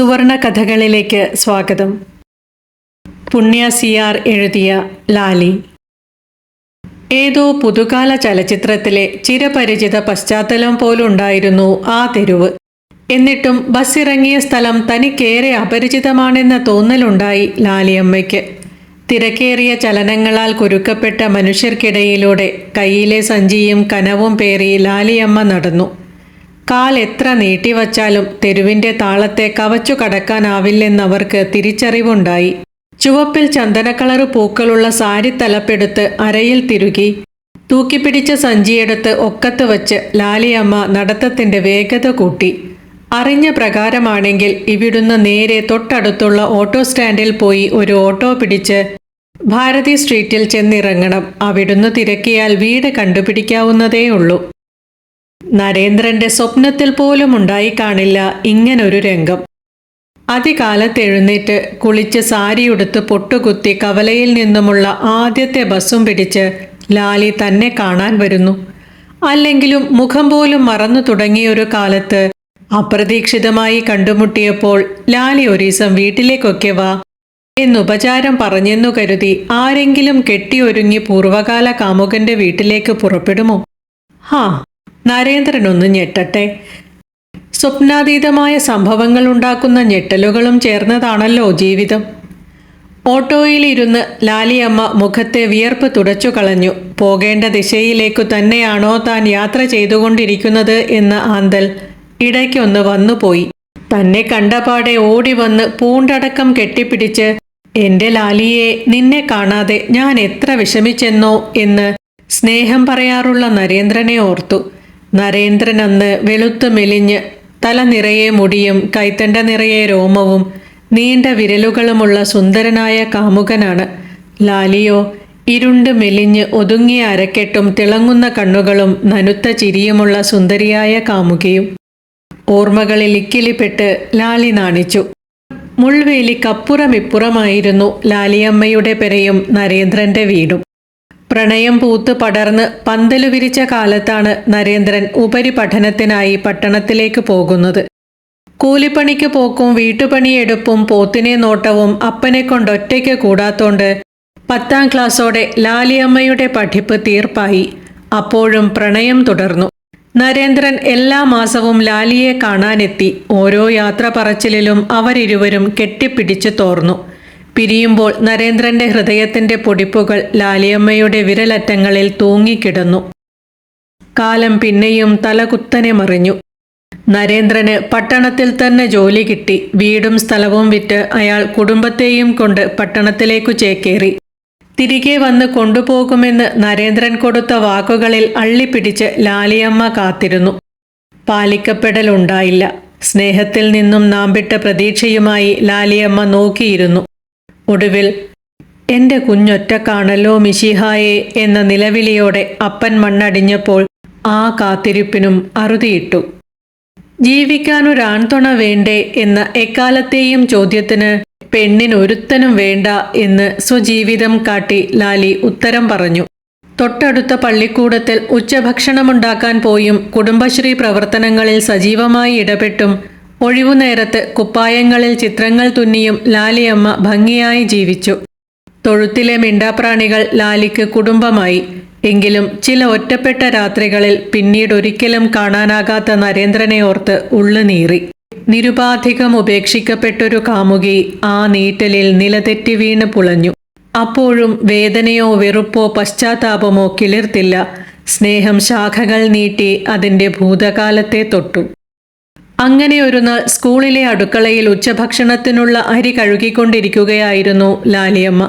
സുവർണ കഥകളിലേക്ക് സ്വാഗതം. പുണ്യ സിയാർ എഴുതിയ ലാലി. ഏതോ പുതുകാല ചലച്ചിത്രത്തിലെ ചിരപരിചിത പശ്ചാത്തലം പോലുണ്ടായിരുന്നു ആ തെരുവ്. എന്നിട്ടും ബസ്സിറങ്ങിയ സ്ഥലം തനിക്കേറെ അപരിചിതമാണെന്ന തോന്നലുണ്ടായി ലാലിയമ്മയ്ക്ക്. തിരക്കേറിയ ചലനങ്ങളാൽ കുരുക്കപ്പെട്ട മനുഷ്യർക്കിടയിലൂടെ കയ്യിലെ സഞ്ചിയും കനവും പേറി ലാലിയമ്മ നടന്നു. കാൽ എത്ര നീട്ടിവച്ചാലും തെരുവിന്റെ താളത്തെ കവച്ചു കടക്കാനാവില്ലെന്നവർക്ക് തിരിച്ചറിവുണ്ടായി. ചുവപ്പിൽ ചന്ദനക്കളറ് പൂക്കളുള്ള സാരി തലപ്പെടുത്ത് അരയിൽ തിരുകി. തൂക്കിപ്പിടിച്ച സഞ്ചിയെടുത്ത് ഒക്കത്ത് വച്ച് ലാലിയമ്മ നടത്തത്തിന്റെ വേഗത കൂട്ടി. അറിഞ്ഞ പ്രകാരമാണെങ്കിൽ ഇവിടുന്ന് നേരെ തൊട്ടടുത്തുള്ള ഓട്ടോ സ്റ്റാൻഡിൽ പോയി ഒരു ഓട്ടോ പിടിച്ച് ഭാരതി സ്ട്രീറ്റിൽ ചെന്നിറങ്ങണം. അവിടുന്ന് തിരക്കിയാൽ വീട് കണ്ടുപിടിക്കാവുന്നതേയുള്ളൂ. നരേന്ദ്രന്റെ സ്വപ്നത്തിൽ പോലും ഉണ്ടായി കാണില്ല ഇങ്ങനൊരു രംഗം. അതികാലത്ത് എഴുന്നേറ്റ് കുളിച്ച് സാരിയുടുത്ത് പൊട്ടുകുത്തി കവലയിൽ നിന്നുമുള്ള ആദ്യത്തെ ബസ്സും പിടിച്ച് ലാലി തന്നെ കാണാൻ വരുന്നു. അല്ലെങ്കിലും മുഖം പോലും മറന്നു തുടങ്ങിയൊരു കാലത്ത് അപ്രതീക്ഷിതമായി കണ്ടുമുട്ടിയപ്പോൾ ലാലി ഒരീസം വീട്ടിലേക്കൊക്കെ വാ എന്നുപചാരം പറഞ്ഞെന്നു കരുതി ആരെങ്കിലും കെട്ടിയൊരുങ്ങി പൂർവകാല കാമുകന്റെ വീട്ടിലേക്ക് പുറപ്പെടുമോ? ഹാ നരേന്ദ്രനൊന്ന് ഞെട്ടട്ടെ. സ്വപ്നാതീതമായ സംഭവങ്ങൾ ഉണ്ടാക്കുന്ന ഞെട്ടലുകളും ചേർന്നതാണല്ലോ ജീവിതം. ഓട്ടോയിലിരുന്ന് ലാലിയമ്മ മുഖത്തെ വിയർപ്പ് തുടച്ചു കളഞ്ഞു പോകേണ്ട ദിശയിലേക്കു തന്നെയാണോ താൻ യാത്ര ചെയ്തുകൊണ്ടിരിക്കുന്നത് എന്ന ആന്തൽ ഇടയ്ക്കൊന്ന് വന്നുപോയി. തന്നെ കണ്ടപാടെ ഓടി വന്ന് പൂണ്ടടക്കം കെട്ടിപ്പിടിച്ച് എന്റെ ലാലിയെ നിന്നെ കാണാതെ ഞാൻ എത്ര വിഷമിച്ചെന്നോ? എന്ന് സ്നേഹം പറയാറുള്ള നരേന്ദ്രനെ ഓർത്തു. നരേന്ദ്രൻ അന്ന് വെളുത്തു മെലിഞ്ഞ് തല നിറയെ മുടിയും കൈത്തണ്ട നിറയെ രോമവും നീണ്ട വിരലുകളുമുള്ള സുന്ദരനായ കാമുകനാണ്. ലാലിയോ ഇരുണ്ട് മെലിഞ്ഞ് ഒതുങ്ങിയ അരക്കെട്ടും തിളങ്ങുന്ന കണ്ണുകളും നനുത്ത ചിരിയുമുള്ള സുന്ദരിയായ കാമുകയും ഓർമ്മകളിൽ ഇക്കിലിപ്പെട്ട് ലാലി നാണിച്ചു. മുൾവേലിക്കപ്പുറമിപ്പുറമായിരുന്നു ലാലിയമ്മയുടെ പെരയും നരേന്ദ്രന്റെ വീടും. പ്രണയം പൂത്ത് പടർന്ന് പന്തലു വിരിച്ച കാലത്താണ് നരേന്ദ്രൻ ഉപരിപഠനത്തിനായി പട്ടണത്തിലേക്ക് പോകുന്നത്. കൂലിപ്പണിക്ക് പോക്കും വീട്ടുപണിയെടുപ്പും പോത്തിനെ നോട്ടവും അപ്പനെ കൊണ്ടൊറ്റയ്ക്ക് കൂടാത്തോണ്ട് പത്താം ക്ലാസ്സോടെ ലാലിയമ്മയുടെ പഠിപ്പ് തീർപ്പായി. അപ്പോഴും പ്രണയം തുടർന്നു. നരേന്ദ്രൻ എല്ലാ മാസവും ലാലിയെ കാണാനെത്തി. ഓരോ യാത്ര പറച്ചിലിലും അവരിരുവരും കെട്ടിപ്പിടിച്ചു തോർന്നു. പിരിയുമ്പോൾ നരേന്ദ്രന്റെ ഹൃദയത്തിന്റെ പൊടിപ്പുകൾ ലാലിയമ്മയുടെ വിരലറ്റങ്ങളിൽ തൂങ്ങിക്കിടന്നു. കാലം പിന്നെയും തലകുത്തനെ മറിഞ്ഞു. നരേന്ദ്രന് പട്ടണത്തിൽ തന്നെ ജോലി കിട്ടി. വീടും സ്ഥലവും വിറ്റ് അയാൾ കുടുംബത്തെയും കൊണ്ട് പട്ടണത്തിലേക്കു ചേക്കേറി. തിരികെ വന്ന് കൊണ്ടുപോകുമെന്ന് നരേന്ദ്രൻ കൊടുത്ത വാക്കുകളിൽ അള്ളിപ്പിടിച്ച് ലാലിയമ്മ കാത്തിരുന്നു. പാലിക്കപ്പെടലുണ്ടായില്ല. സ്നേഹത്തിൽ നിന്നും നാമ്പിട്ട പ്രതീക്ഷയുമായി ലാലിയമ്മ നോക്കിയിരുന്നു. ഒടുവിൽ എന്റെ കുഞ്ഞൊറ്റക്കാണല്ലോ മിശിഹായെ എന്ന നിലവിളിയോടെ അപ്പൻ മണ്ണടിഞ്ഞപ്പോൾ ആ കാത്തിരിപ്പിനും അറുതിയിട്ടു. ജീവിക്കാനൊരാൺതുണ വേണ്ടേ എന്ന എക്കാലത്തെയും ചോദ്യത്തിന് പെണ്ണിനൊരുത്തനും വേണ്ട എന്ന് സ്വജീവിതം കാട്ടി ലാലി ഉത്തരം പറഞ്ഞു. തൊട്ടടുത്ത പള്ളിക്കൂടത്തിൽ ഉച്ചഭക്ഷണമുണ്ടാക്കാൻ പോയും കുടുംബശ്രീ പ്രവർത്തനങ്ങളിൽ സജീവമായി ഇടപെട്ടും ഒഴിവുനേരത്ത് കുപ്പായങ്ങളിൽ ചിത്രങ്ങൾ തുന്നിയും ലാലിയമ്മ ഭംഗിയായി ജീവിച്ചു. തൊഴുത്തിലെ മിണ്ടാപ്രാണികൾ ലാലിക്ക് കുടുംബമായി. എങ്കിലും ചില ഒറ്റപ്പെട്ട രാത്രികളിൽ പിന്നീടൊരിക്കലും കാണാനാകാത്ത നരേന്ദ്രനെ ഓർത്ത് ഉള്ളുനീറി നിരുപാധികം ഉപേക്ഷിക്കപ്പെട്ടൊരു കാമുകി ആ നീറ്റലിൽ നിലതെറ്റി വീണ് പുളഞ്ഞു. അപ്പോഴും വേദനയോ വെറുപ്പോ പശ്ചാത്താപമോ കിളിർത്തില്ല. സ്നേഹം ശാഖകൾ നീട്ടി അതിന്റെ ഭൂതകാലത്തെ തൊട്ടു. അങ്ങനെ ഒരു നാൾ സ്കൂളിലെ അടുക്കളയിൽ ഉച്ചഭക്ഷണത്തിനുള്ള അരി കഴുകിക്കൊണ്ടിരിക്കുകയായിരുന്നു ലാലിയമ്മ.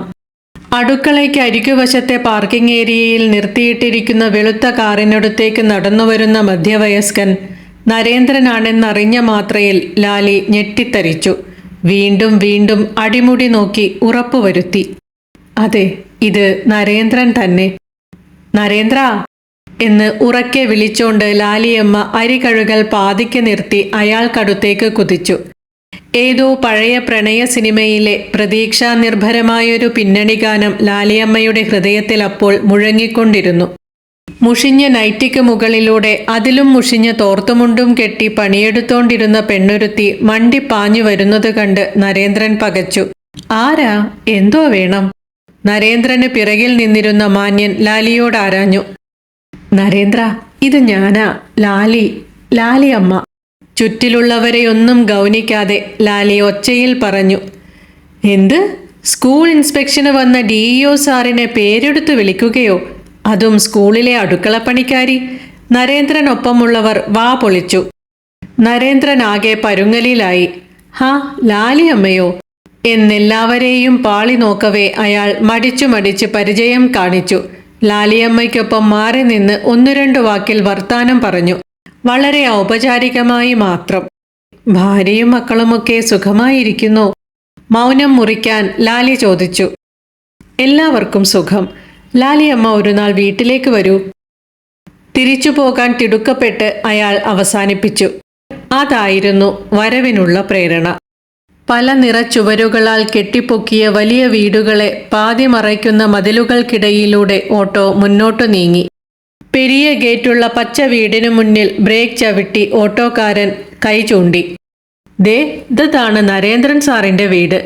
അടുക്കളയ്ക്ക് അരികുവശത്തെ പാർക്കിംഗ് ഏരിയയിൽ നിർത്തിയിട്ടിരിക്കുന്ന വെളുത്ത കാറിനടുത്തേക്ക് നടന്നുവരുന്ന മധ്യവയസ്കൻ നരേന്ദ്രനാണെന്നറിഞ്ഞ മാത്രയിൽ ലാലി ഞെട്ടിത്തരിച്ചു. വീണ്ടും വീണ്ടും അടിമുടി നോക്കി ഉറപ്പുവരുത്തി. അതെ ഇത് നരേന്ദ്രൻ തന്നെ. നരേന്ദ്ര എന്ന് ഉറക്കെ വിളിച്ചോണ്ട് ലാലിയമ്മ അരികഴുകൽ പാതിക്ക് നിർത്തി അയാൾക്കടുത്തേക്ക് കുതിച്ചു. ഏതോ പഴയ പ്രണയ സിനിമയിലെ പ്രതീക്ഷാ നിർഭരമായൊരു പിന്നണി ഗാനം ലാലിയമ്മയുടെ ഹൃദയത്തിൽ അപ്പോൾ മുഴങ്ങിക്കൊണ്ടിരുന്നു. മുഷിഞ്ഞ നൈറ്റിക്ക് മുകളിലൂടെ അതിലും മുഷിഞ്ഞ തോർത്തുമുണ്ടും കെട്ടി പണിയെടുത്തോണ്ടിരുന്ന പെണ്ണൊരുത്തി മണ്ടി പാഞ്ഞു വരുന്നത് കണ്ട് നരേന്ദ്രൻ പകച്ചു. ആരാ? എന്തോ വേണം? നരേന്ദ്രന് പിറകിൽ നിന്നിരുന്ന മാന്യൻ ലാലിയോട് ആരാഞ്ഞു. നരേന്ദ്ര ഇത് ഞാനാ ലാലി ലാലി അമ്മ ചുറ്റിലുള്ളവരെയൊന്നും ഗൗനിക്കാതെ ലാലി ഒച്ചയിൽ പറഞ്ഞു എന്ത്? സ്കൂൾ ഇൻസ്പെക്ഷന് വന്ന ഡി ഇഒ സാറിനെ പേരെടുത്ത് വിളിക്കുകയോ? അതും സ്കൂളിലെ അടുക്കളപ്പണിക്കാരി നരേന്ദ്രനൊപ്പമുള്ളവർ വാ പൊളിച്ചു. നരേന്ദ്രനാകെ പരുങ്ങലിലായി. ഹാ ലാലി അമ്മയോ എന്നെല്ലാവരെയും പാളി നോക്കവേ അയാൾ മടിച്ചു മടിച്ച് പരിചയം കാണിച്ചു. ലാലിയമ്മയ്ക്കൊപ്പം മാറി നിന്ന് ഒന്നു രണ്ടു വാക്കിൽ വർത്താനം പറഞ്ഞു. വളരെ ഔപചാരികമായി മാത്രം. ഭാര്യയും മക്കളുമൊക്കെ സുഖമായിരിക്കുന്നു. മൗനം മുറിക്കാൻ ലാലി ചോദിച്ചു. എല്ലാവർക്കും സുഖം. ലാലിയമ്മ ഒരു നാൾ വീട്ടിലേക്ക് വരൂ. തിരിച്ചു പോകാൻ തിടുക്കപ്പെട്ട് അയാൾ അവസാനിപ്പിച്ചു. അതായിരുന്നു വരവിനുള്ള പ്രേരണ. പല നിറച്ചുവരുകളാൽ കെട്ടിപ്പൊക്കിയ വലിയ വീടുകളെ പാതി മറയ്ക്കുന്ന മതിലുകൾക്കിടയിലൂടെ ഓട്ടോ മുന്നോട്ടു നീങ്ങി. പെരിയ ഗേറ്റുള്ള പച്ച വീടിനു മുന്നിൽ ബ്രേക്ക് ചവിട്ടി ഓട്ടോക്കാരൻ കൈ ചൂണ്ടി. ദേ ഇതാണ് നരേന്ദ്രൻ സാറിന്റെ വീട്.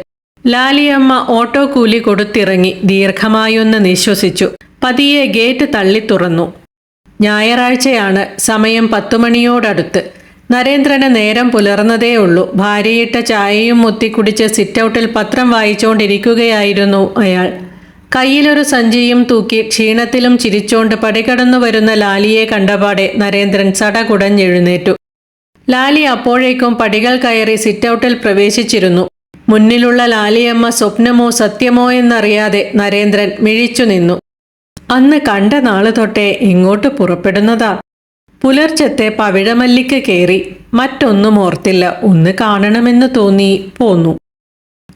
ലാലിയമ്മ ഓട്ടോ കൂലി കൊടുത്തിറങ്ങി ദീർഘമായൊന്ന് നിശ്വസിച്ചു. പതിയെ ഗേറ്റ് തള്ളി തുറന്നു ഞായറാഴ്ചയാണ് സമയം പത്തുമണിയോടടുത്ത്. നരേന്ദ്രന് നേരം പുലർന്നതേ ഉള്ളൂ. ഭാര്യയിട്ട ചായയും മുത്തി കുടിച്ച് സിറ്റൗട്ടിൽ പത്രം വായിച്ചുകൊണ്ടിരിക്കുകയായിരുന്നു അയാൾ. കയ്യിലൊരു സഞ്ചിയും തൂക്കി ക്ഷീണത്തിലും ചിരിച്ചോണ്ട് പടികടന്നു വരുന്ന ലാലിയെ കണ്ടപാടെ നരേന്ദ്രൻ സടകുടഞ്ഞെഴുന്നേറ്റു. ലാലി അപ്പോഴേക്കും പടികൾ കയറി സിറ്റൗട്ടിൽ പ്രവേശിച്ചിരുന്നു. മുന്നിലുള്ള ലാലിയമ്മ സ്വപ്നമോ സത്യമോ എന്നറിയാതെ നരേന്ദ്രൻ മിഴിച്ചു നിന്നു. അന്ന് കണ്ട നാൾ തൊട്ടേ ഇങ്ങോട്ട് പുറപ്പെടുന്നതാ. പുലർച്ചത്തെ പവിഴമല്ലിക്ക് കയറി മറ്റൊന്നും ഓർത്തില്ല. ഒന്ന് കാണണമെന്ന് തോന്നി പോന്നു.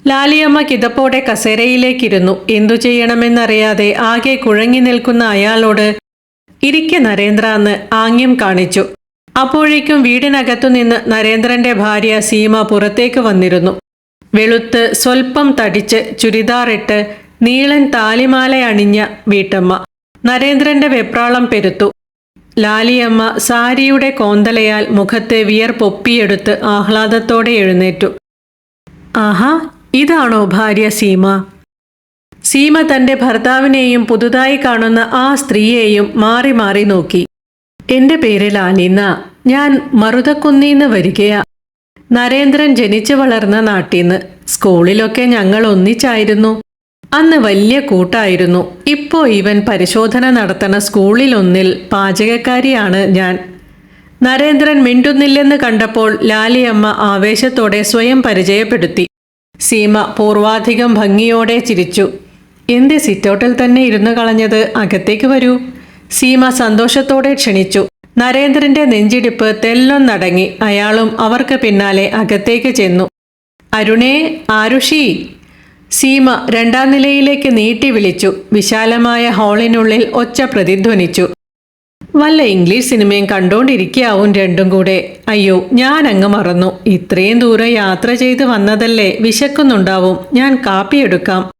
ലാലിയമ്മ കിതപ്പോടെ കസേരയിലേക്കിരുന്നു. എന്തു ചെയ്യണമെന്നറിയാതെ ആകെ കുഴങ്ങി നിൽക്കുന്ന അയാളോട് ഇരിക്കെ നരേന്ദ്ര എന്ന് ആംഗ്യം കാണിച്ചു. അപ്പോഴേക്കും വീടിനകത്തുനിന്ന് നരേന്ദ്രന്റെ ഭാര്യ സീമ പുറത്തേക്ക് വന്നിരുന്നു. വെളുത്ത് സ്വൽപ്പം തടിച്ച് ചുരിദാറിട്ട് നീളൻ താലിമാല അണിഞ്ഞ വീട്ടമ്മ. നരേന്ദ്രന്റെ വെപ്രാളം പെരുത്തു. ലാലിയമ്മ സാരിയുടെ കോന്തലയാൽ മുഖത്തെ വിയർപ്പൊപ്പിയെടുത്ത് ആഹ്ലാദത്തോടെ എഴുന്നേറ്റു. ആഹാ ഇതാണോ ഭാര്യ സീമ? സീമ തന്റെ ഭർത്താവിനെയും പുതുതായി കാണുന്ന ആ സ്ത്രീയെയും മാറി മാറി നോക്കി. എന്റെ പേര് ലാലിന്ന ഞാൻ മറുതക്കുന്നീന്ന് വരികയാ. നരേന്ദ്രൻ ജനിച്ചു വളർന്ന നാട്ടിന്ന്. സ്കൂളിലൊക്കെ ഞങ്ങൾ ഒന്നിച്ചായിരുന്നു. അന്ന് വലിയ കൂട്ടായിരുന്നു. ഇപ്പോൾ ഇവൻ പരിശോധന നടത്തണ സ്കൂളിലൊന്നിൽ പാചകക്കാരിയാണ് ഞാൻ. നരേന്ദ്രൻ മിണ്ടുന്നില്ലെന്ന് കണ്ടപ്പോൾ ലാലിയമ്മ ആവേശത്തോടെ സ്വയം പരിചയപ്പെടുത്തി. സീമ പൂർവാധികം ഭംഗിയോടെ ചിരിച്ചു. എന്ത് സിറ്റൗട്ടിൽ തന്നെ ഇരുന്നു കളഞ്ഞത്? അകത്തേക്ക് വരൂ. സീമ സന്തോഷത്തോടെ ക്ഷണിച്ചു. നരേന്ദ്രന്റെ നെഞ്ചിടിപ്പ് തെല്ലൊന്നടങ്ങി അയാളും അവർക്ക് പിന്നാലെ അകത്തേക്ക് ചെന്നു. അരുണേ ആരുഷി? സീമ രണ്ടാം നിലയിലേക്ക് നീട്ടി വിളിച്ചു. വിശാലമായ ഹാളിനുള്ളിൽ ഒച്ച പ്രതിധ്വനിച്ചു. വല്ല ഇംഗ്ലീഷ് സിനിമയും കണ്ടോണ്ടിരിക്കാവും രണ്ടും കൂടെ. അയ്യോ ഞാൻ അങ്ങ് മറന്നു. ഇത്രയും ദൂരം യാത്ര ചെയ്ത് വന്നതല്ലേ? വിശക്കുന്നുണ്ടാവും. ഞാൻ കാപ്പി എടുക്കാം.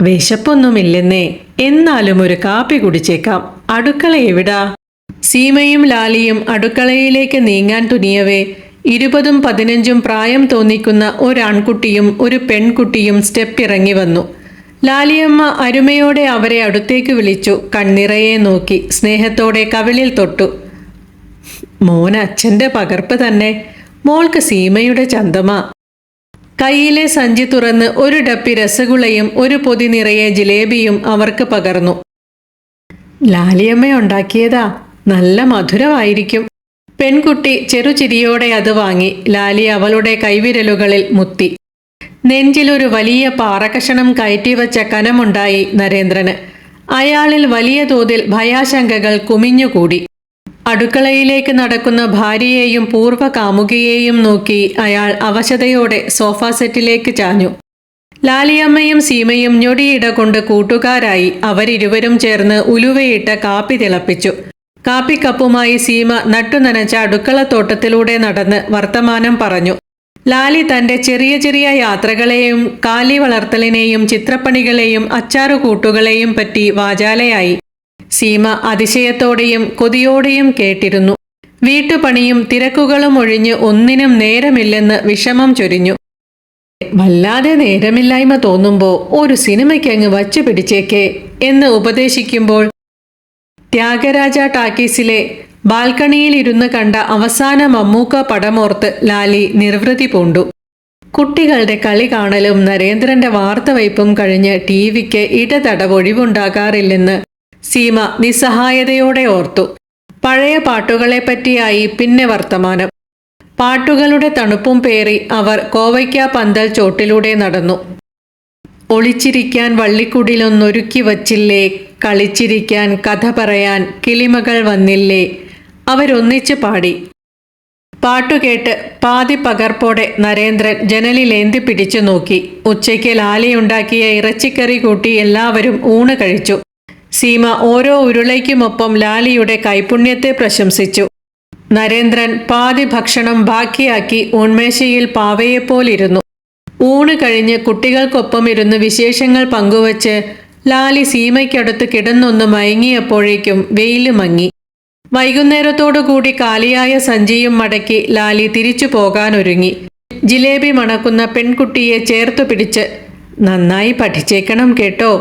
വിശപ്പൊന്നുമില്ലെന്നേ. എന്നാലും ഒരു കാപ്പി കുടിച്ചേക്കാം. അടുക്കള എവിടാ? സീമയും ലാലിയും അടുക്കളയിലേക്ക് നീങ്ങാൻ തുനിയവേ. ഇരുപതും പതിനഞ്ചും പ്രായം തോന്നിക്കുന്ന ഒരാൺകുട്ടിയും ഒരു പെൺകുട്ടിയും സ്റ്റെപ്പ് ഇറങ്ങി വന്നു. ലാലിയമ്മ അരുമയോടെ അവരെ അടുത്തേക്ക് വിളിച്ചു. കണ്ണിറയെ നോക്കി. സ്നേഹത്തോടെ കവിളിൽ തൊട്ടു. മോൻ അച്ഛന്റെ പകർപ്പ് തന്നെ. മോൾക്ക് സീമയുടെ ചന്തമ. കയ്യിലെ സഞ്ചി തുറന്ന് ഒരു ഡപ്പി രസഗുളയും ഒരു പൊതി നിറയെ ജിലേബിയും അവർക്ക് പകർന്നു. ലാലിയമ്മ ഉണ്ടാക്കിയതാ. നല്ല മധുരമായിരിക്കും. പെൺകുട്ടി ചെറുചിരിയോടെ അത് വാങ്ങി. ലാലി അവളുടെ കൈവിരലുകളിൽ മുത്തി. നെഞ്ചിലൊരു വലിയ പാറകഷണം കയറ്റിവച്ച കനമുണ്ടായി നരേന്ദ്രന്. അയാളിൽ വലിയ തോതിൽ ഭയാശങ്കകൾ കുമിഞ്ഞുകൂടി. അടുക്കളയിലേക്ക് നടക്കുന്ന ഭാര്യയെയും പൂർവ കാമുകിയെയും നോക്കി അയാൾ അവശതയോടെ സോഫ സെറ്റിലേക്ക് ചാഞ്ഞു. ലാലിയമ്മയും സീമയും ഞൊടിയിട കൊണ്ട് കൂട്ടുകാരായി അവരിരുവരും ചേർന്ന് ഉലുവയിട്ട കാപ്പി തിളപ്പിച്ചു. കാപ്പിക്കപ്പുമായി സീമ നട്ടുനനച്ച അടുക്കളത്തോട്ടത്തിലൂടെ നടന്ന് വർത്തമാനം പറഞ്ഞു. ലാലി തന്റെ ചെറിയ ചെറിയ യാത്രകളെയും കാലി വളർത്തലിനെയും ചിത്രപ്പണികളെയും അച്ചാറുകൂട്ടുകളെയും പറ്റി വാചാലയായി. സീമ അതിശയത്തോടെയും കൊതിയോടെയും കേട്ടിരുന്നു. വീട്ടുപണിയും തിരക്കുകളും ഒഴിഞ്ഞ് ഒന്നിനും നേരമില്ലെന്ന് വിഷമം ചൊരിഞ്ഞു. വല്ലാതെ നേരമില്ലായ്മ തോന്നുമ്പോൾ ഒരു സിനിമയ്ക്ക് അങ്ങ് വച്ചു പിടിച്ചേക്കേ എന്ന് ഉപദേശിക്കുമ്പോൾ ത്യാഗരാജ ടാക്കീസിലെ ബാൽക്കണിയിലിരുന്ന് കണ്ട അവസാന മമ്മൂക്ക പടമോർത്ത് ലാലി നിർവൃതി പൂണ്ടു. കുട്ടികളുടെ കളി കാണലും നരേന്ദ്രന്റെ വാർത്ത വാർത്തവയ്പും കഴിഞ്ഞ് ടി വിക്ക് ഇടതടവൊഴിവുണ്ടാകാറില്ലെന്ന് സീമ നിസ്സഹായതയോടെ ഓർത്തു. പഴയ പാട്ടുകളെപ്പറ്റിയായി പിന്നെ വർത്തമാനം. പാട്ടുകളുടെ തണുപ്പും പേറി അവർ കോവയ്ക്ക പന്തൽ ചോട്ടിലൂടെ നടന്നു. ഒളിച്ചിരിക്കാൻ വള്ളിക്കുടിലൊന്നൊരുക്കി വച്ചില്ലേ? കളിച്ചിരിക്കാൻ കഥ പറയാൻ കിളിമകൾ വന്നില്ലേ? അവരൊന്നിച്ച് പാടി. പാട്ടുകേട്ട് പാതി പകർപ്പോടെ നരേന്ദ്രൻ ജനലിലേന്തി പിടിച്ചു നോക്കി. ഉച്ചയ്ക്ക് ലാലിയുണ്ടാക്കിയ ഇറച്ചിക്കറി കൂട്ടി എല്ലാവരും ഊണ് കഴിച്ചു. സീമ ഓരോ ഉരുളയ്ക്കുമൊപ്പം ലാലിയുടെ കൈപുണ്യത്തെ പ്രശംസിച്ചു. നരേന്ദ്രൻ പാതി ഭക്ഷണം ബാക്കിയാക്കി ഉന്മേശയിൽ പാവയെപ്പോലിരുന്നു. ഊണ് കഴിഞ്ഞ് കുട്ടികൾക്കൊപ്പം ഇരുന്ന് വിശേഷങ്ങൾ പങ്കുവച്ച് ലാലി സീമയ്ക്കടുത്ത് കിടന്നൊന്ന് മയങ്ങിയപ്പോഴേക്കും വെയിൽ മങ്ങി. വൈകുന്നേരത്തോടുകൂടി കാലിയായ സഞ്ചിയും മടക്കി ലാലി തിരിച്ചു പോകാനൊരുങ്ങി. ജിലേബി മണക്കുന്ന പെൺകുട്ടിയെ ചേർത്തു പിടിച്ച് നന്നായി പഠിച്ചേക്കണം കേട്ടോ.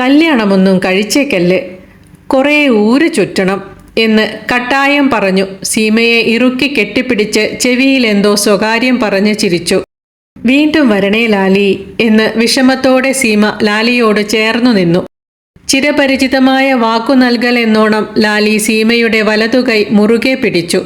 കല്യാണമൊന്നും കഴിച്ചേക്കല്ലേ. കുറേ ഊര് ചുറ്റണം എന്ന് കട്ടായം പറഞ്ഞു. സീമയെ ഇറുക്കി കെട്ടിപ്പിടിച്ച് ചെവിയിലെന്തോ സ്വകാര്യം പറഞ്ഞ് ചിരിച്ചു. വീണ്ടും വരണേ ലാലി എന്ന് വിഷമത്തോടെ സീമ ലാലിയോട് ചേർന്നു നിന്നു. ചിരപരിചിതമായ വാക്കു നൽകൽ എന്നോണം ലാലി സീമയുടെ വലതുകൈ മുറുകെ പിടിച്ചു.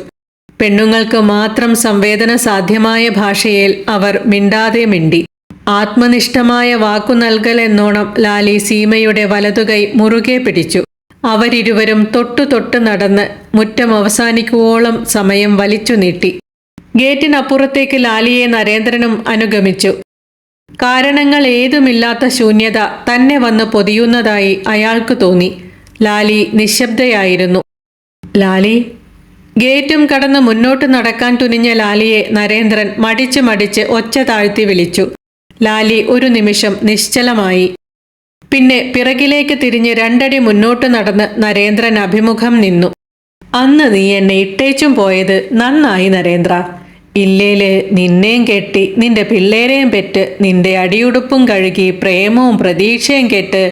പെണ്ണുങ്ങൾക്ക് മാത്രം സംവേദന സാധ്യമായ ഭാഷയിൽ അവർ മിണ്ടാതെ മിണ്ടി. ആത്മനിഷ്ഠമായ വാക്കു നൽകൽ എന്നോണം ലാലി സീമയുടെ വലതുകൈ മുറുകെ പിടിച്ചു. അവരിരുവരും തൊട്ടു തൊട്ട് നടന്ന് മുറ്റം അവസാനിക്കുവോളം സമയം വലിച്ചു നീട്ടി. ഗേറ്റിനപ്പുറത്തേക്ക് ലാലിയെ നരേന്ദ്രനും അനുഗമിച്ചു. കാരണങ്ങൾ ഏതുമില്ലാത്ത ശൂന്യത തന്നെ വന്ന് പൊതിയുന്നതായി അയാൾക്ക് തോന്നി. ലാലി നിശബ്ദയായിരുന്നു. ലാലി ഗേറ്റും കടന്ന് മുന്നോട്ട് നടക്കാൻ തുനിഞ്ഞ ലാലിയെ നരേന്ദ്രൻ മടിച്ച് മടിച്ച് ഒച്ച താഴ്ത്തി വിളിച്ചു. ലാലി ഒരു നിമിഷം നിശ്ചലമായി. പിന്നെ പിറകിലേക്ക് തിരിഞ്ഞ് രണ്ടടി മുന്നോട്ട് നടന്ന് നരേന്ദ്രൻ അഭിമുഖം നിന്നു. അന്ന് നീ എന്നെ ഇട്ടേച്ചും പോയത് നന്നായി നരേന്ദ്ര. ഇല്ലേൽ നിന്നെയും കെട്ടി നിന്റെ പിള്ളേരെയും പെറ്റ് നിന്റെ അടിയുടുപ്പും കഴുകി പ്രേമവും പ്രതീക്ഷയും കെട്ട്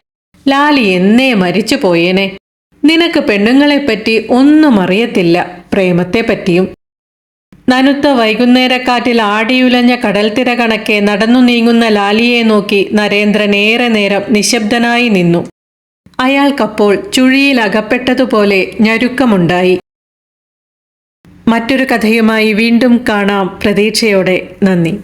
ലാലി എന്നേ മരിച്ചു പോയേനെ. നിനക്ക് പെണ്ണുങ്ങളെപ്പറ്റി ഒന്നും അറിയത്തില്ല പ്രേമത്തെപ്പറ്റിയും. നനുത്ത വൈകുന്നേരക്കാറ്റിൽ ആടിയുലഞ്ഞ കടൽത്തിര കണക്കെ നടന്നു നീങ്ങുന്ന ലാലിയെ നോക്കി നരേന്ദ്രൻ ഏറെ നേരം നിശബ്ദനായി നിന്നു. അയാൾക്കപ്പോൾ ചുഴിയിൽ അകപ്പെട്ടതുപോലെ ഞരുക്കമുണ്ടായി. മറ്റൊരു കഥയുമായി വീണ്ടും കാണാം പ്രതീക്ഷയോടെ. നന്ദി.